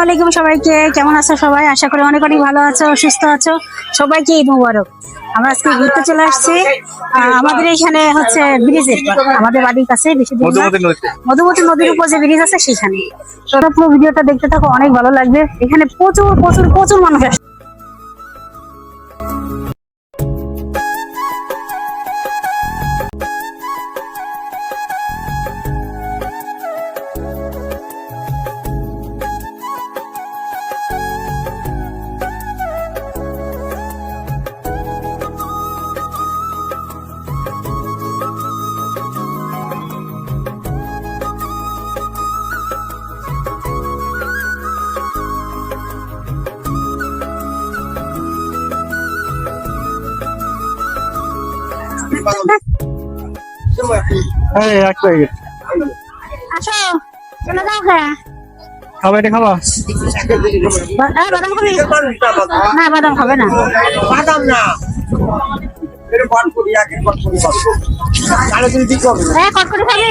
আলাইকুম সবাইকে। কেমন আছো সবাই? আশা করি অনেক অনেক ভালো আছো সুস্থ আছো। সবাইকে ঈদ মুবারক। আমরা আজকে ঘুরতে চলে আসছি। আহ, আমাদের এখানে হচ্ছে ব্রিজের আমাদের বাড়ির কাছে। মধুমতি নদীর উপর যে ব্রিজ আছে সেখানে। তো পুরো ভিডিওটা দেখতে থাকো অনেক ভালো লাগবে। এখানে প্রচুর প্রচুর প্রচুর মানুষ আসে। এই এক প্যাকেট। আসো চলে যাও হ্যাঁ। খাবার এটা খাবা? এই বাদাম খাবে? না বাদাম খাবে না। বাদাম না। হ্যাঁ কটকটি খাবি।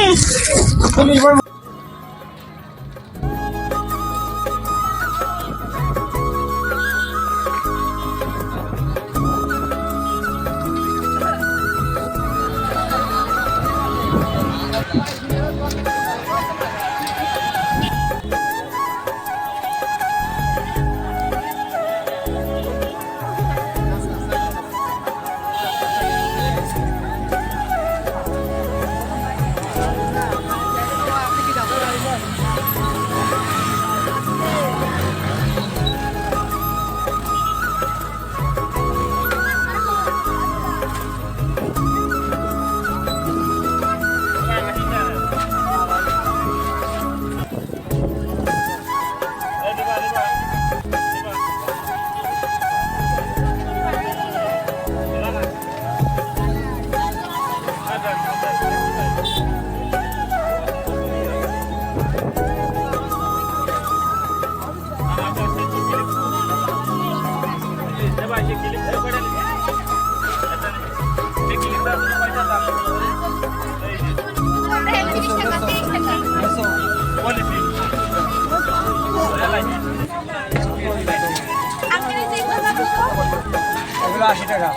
ষাট।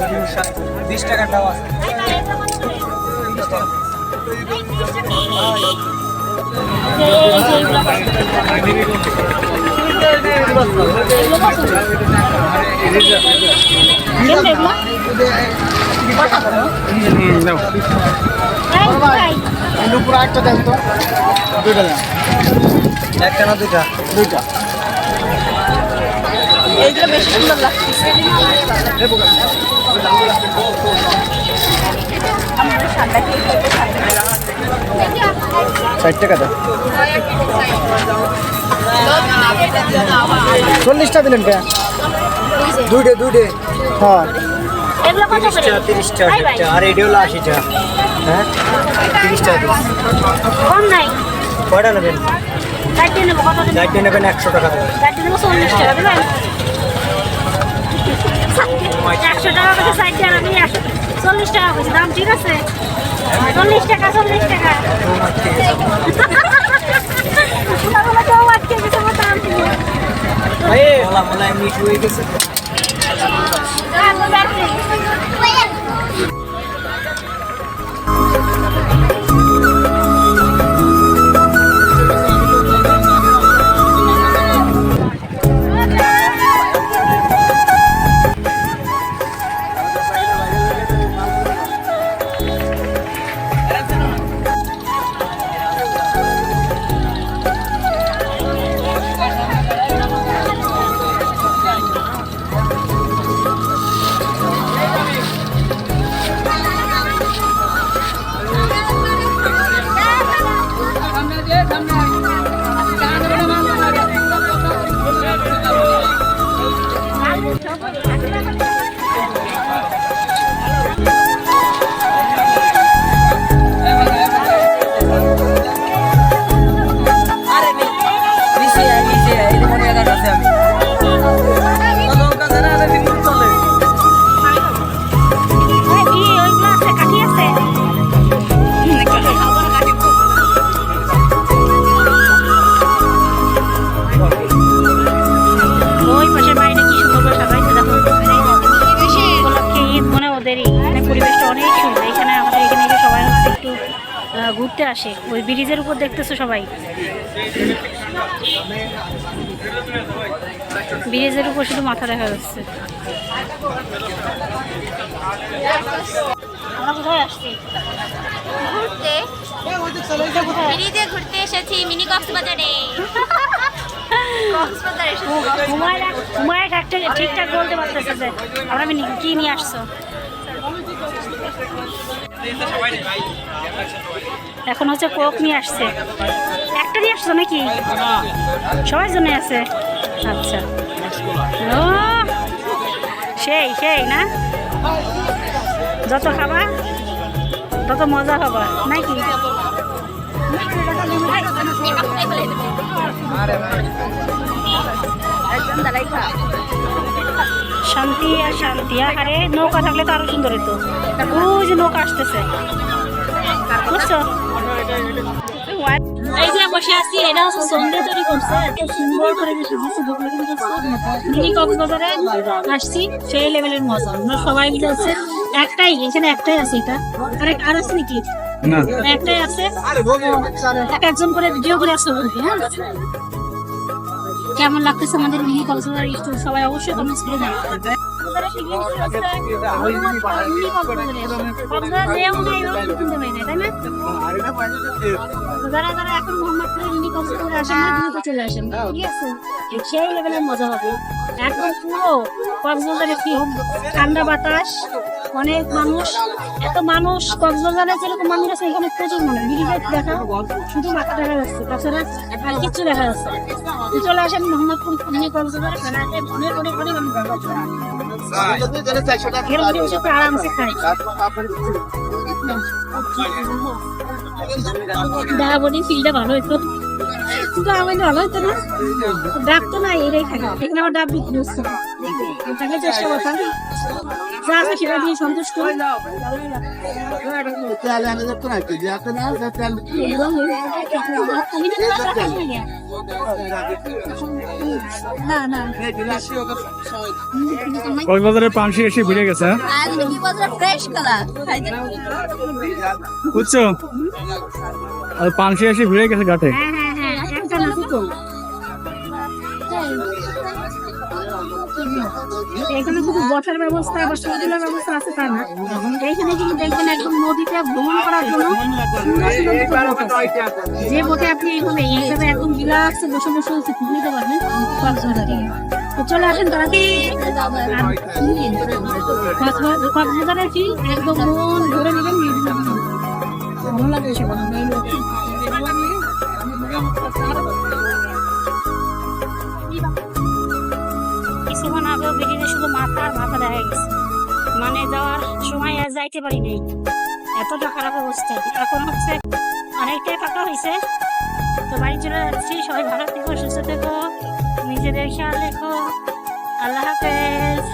এগুলো ষাট। বিশ টাকাটাও আছে বিশ নুপুর দেন তো একটা না দুইটা দুইটা এইগুলো বেশি সুন্দর লাগছে ষাট টাকা দেন চল্লিশটা দিলেন কে? দুইটে দুইটে। হ্যাঁ। এগুলো কত করে? ভাই, ভাই। আর এটি হলো আশিটা হ্যাঁ? তিরিশটা দিন কম নাই। কয়টা নেবেন? চারটে নেব কত দিন নেবেন একশো টাকা নেব চল্লিশ টাকা দেবেন টাকা করে আমি টাকা। দাম ঠিক আছে? চল্লিশ টাকা চল্লিশ টাকা। মোলা মোলা হয়ে গেছে। Thank you. আসে ওই ব্রিজের উপর দেখতেছো সবাই? ব্রিজের উপর শুধু মাথা দেখা যাচ্ছে। আমরা কোথায় আসছি? ঘুরতে। ব্রিজে ঘুরতে এসেছি মিনি কক্সবাজারে। হুমায়রা ঠিকঠাক বলতে পারতেছে যে আমরা কি নিয়ে আসছো? এখন হচ্ছে কোক নিয়ে আসছে। একটা নিয়ে আসছো নাকি? সবার জন্য আছে। আচ্ছা। ও সেই সেই, না? যত খাবা, তত মজা হবা, নাকি? শান্তি আর শান্তি আরে নৌকা থাকলে তো আরও সুন্দর হতো ওই যে নৌকা আসতেছে। বুঝছ? এই যে বসে আছি এটা হচ্ছে সন্ধ্যে তৈরি করছে। সুন্দর করে মিনি কক্সবাজারে আসছি সেই লেভেলের মজা। আমরা সবাই মিলে হচ্ছে একটাই এখানে একটাই আছে এটা। আর আর আছে নাকি? একটাই আছে। এক একজন করে ভিডিও করে আসতে হ্যাঁ? কেমন লাগতেছে আমাদের মিনি কক্সবাজার একটু সবাই অবশ্যই কমেন্টস করে জানাবেন যারা যারা এখন মোহাম্মদপুরে মিনি কক্সবাজারে আসেন দ্রুত চলে আসেন। ঠিক আছে? সেই লেভেলের মজা হবে। একদম পুরো কক্সবাজারে ঠান্ডা বাতাস। অনেক মানুষ, এত মানুষ কক্সবাজারে যেরকম মানুষ আছে, এখানে প্রচুর মানুষ। ব্রিজে দেখা, শুধু মাথা দেখা যাচ্ছে। তাছাড়া আর কিচ্ছু দেখা যাচ্ছে। চলে আসেন মোহাম্মদপুর মিনি কক্সবাজারে অনেক অনেক অনেক আরামসে খাই। ভালো ভালো হইতো না। তো নাই, এটাই খাই আমার বিক্রি হচ্ছে। চেষ্টা করতাম। যা আছে সেটা দিয়ে সন্তুষ্ট না না কক্সবাজারের পানসি এসে ভিড়ে গেছে হ্যাঁ? বুঝছ? আর পানসি এসে ভিড়ে গেছে ঘাটে। এখানে শুধু বসার ব্যবস্থা বা সুবিধার ব্যবস্থা আছে তা না। এইখানে কিন্তু দেখবেন একদম নদীতে ভ্রমণ করার জন্য। যে বোটে আপনি এইভাবে এইভাবে একদম রিল্যাক্সে বসে বসে ঘুরতে পারবেন কক্সবাজারে তো চলে আসেন তাড়াতাড়ি কক্সবাজার- ফিল একদম মন ধরে নেবেন। ভালো লাগে সেখানে মানে যাওয়ার সময় আর যাইতে পারি নাই। এতটা খারাপ অবস্থা এখন হচ্ছে অনেকটাই ফাঁকা হয়েছে। তো বাড়ি চলে যাচ্ছি। সবাই ভালো থেকো, সুস্থ থেকো, নিজেদের খেয়াল রেখো। আল্লাহ হাফেজ।